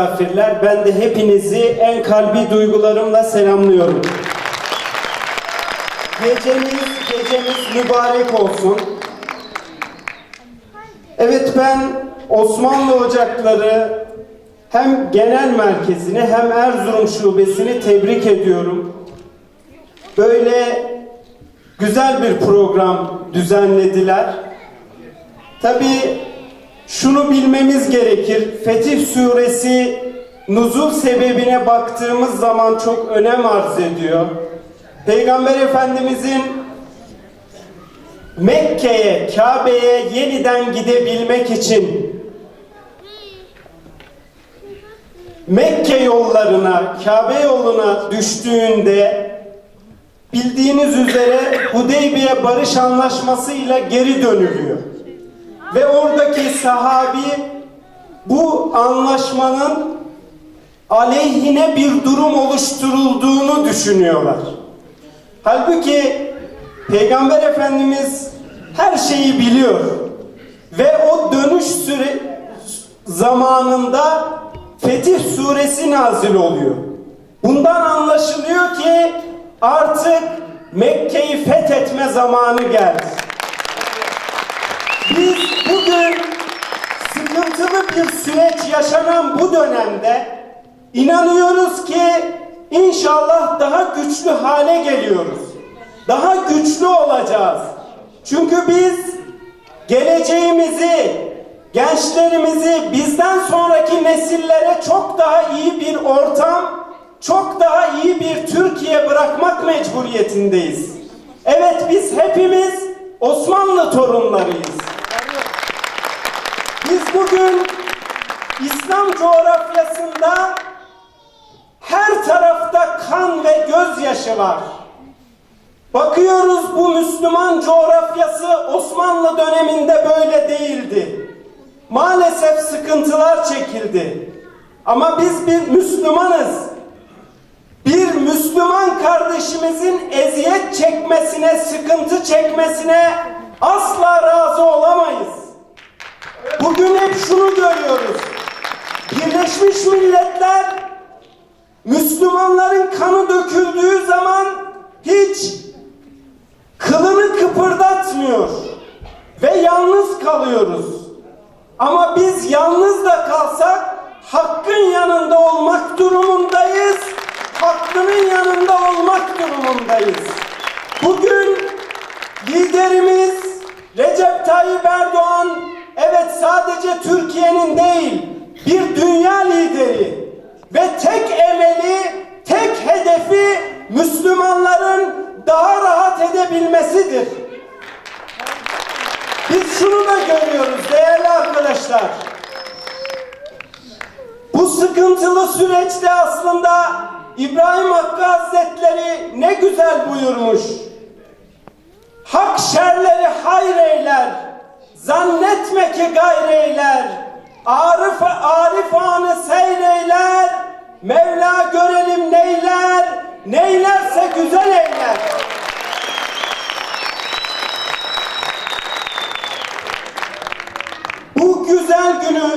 misafirler, ben de hepinizi en kalbi duygularımla selamlıyorum. Gecemiz, gecemiz mübarek olsun. Evet ben Osmanlı Ocakları hem genel merkezini hem Erzurum şubesini tebrik ediyorum. Böyle güzel bir program düzenlediler. Tabii şunu bilmemiz gerekir. Fetih suresi nuzul sebebine baktığımız zaman çok önem arz ediyor. Peygamber Efendimizin Mekke'ye, Kabe'ye yeniden gidebilmek için Mekke yollarına, Kabe yoluna düştüğünde bildiğiniz üzere Hudeybiye Barış Anlaşması ile geri dönülüyor. Ve oradaki sahabi bu anlaşmanın aleyhine bir durum oluşturulduğunu düşünüyorlar. Halbuki Peygamber Efendimiz her şeyi biliyor. Ve o dönüş süre zamanında Fetih Suresi nazil oluyor. Bundan anlaşılıyor ki artık Mekke'yi fethetme zamanı geldi. Biz bugün bir süreç yaşanan bu dönemde inanıyoruz ki inşallah daha güçlü hale geliyoruz. Daha güçlü olacağız. Çünkü biz geleceğimizi, gençlerimizi bizden sonraki nesillere çok daha iyi bir ortam, çok daha iyi bir Türkiye bırakmak mecburiyetindeyiz. Evet biz hepimiz Osmanlı torunlarıyız. Biz bugün İslam coğrafyasında her tarafta kan ve gözyaşı var. Bakıyoruz bu Müslüman coğrafyası Osmanlı döneminde böyle değildi. Maalesef sıkıntılar çekildi. Ama biz bir Müslümanız. Bir Müslüman kardeşimizin eziyet çekmesine, sıkıntı çekmesine asla razı olamayız. Bugün hep şunu görüyoruz. Birleşmiş Milletler Müslümanların kanı döküldüğü zaman hiç kılını kıpırdatmıyor ve yalnız kalıyoruz. Ama biz yalnız da kalsak hakkın yanında olmak durumundayız. Hakkının yanında olmak durumundayız. Bugün liderimiz Recep Tayyip Erdoğan evet sadece Türkiye'nin değil bir dünya lideri ve tek emeli, tek hedefi Müslümanların daha rahat edebilmesidir. Biz şunu da görüyoruz değerli arkadaşlar. Bu sıkıntılı süreçte aslında İbrahim Hakkı Hazretleri ne güzel buyurmuş. Hak şerleri hayır eyler, zannetme ki gayr eyler. Arif, arif anı seyreyler, Mevla görelim neyler, neylerse güzel eyler. Bu güzel günü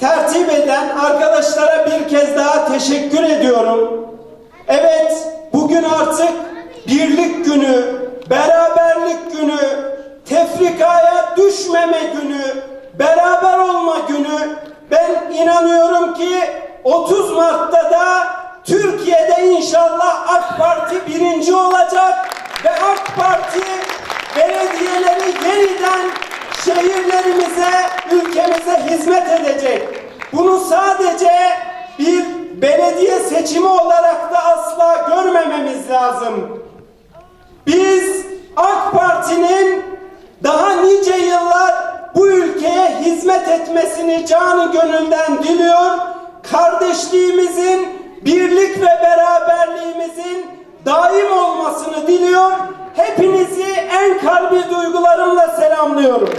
tertip eden arkadaşlara bir kez daha teşekkür ediyorum. Evet, bugün artık birlik günü, beraberlik günü, tefrikaya düşmeme günü, beraber olma günü. Ben inanıyorum ki 30 Mart'ta da Türkiye'de inşallah AK Parti birinci olacak ve AK Parti belediyeleri yeniden şehirlerimize, ülkemize hizmet edecek. Bunu sadece bir belediye seçimi olarak da asla görmememiz lazım. Biz AK Parti'nin daha nice etmesini canı gönülden diliyor. Kardeşliğimizin, birlik ve beraberliğimizin daim olmasını diliyor. Hepinizi en kalbi duygularımla selamlıyorum.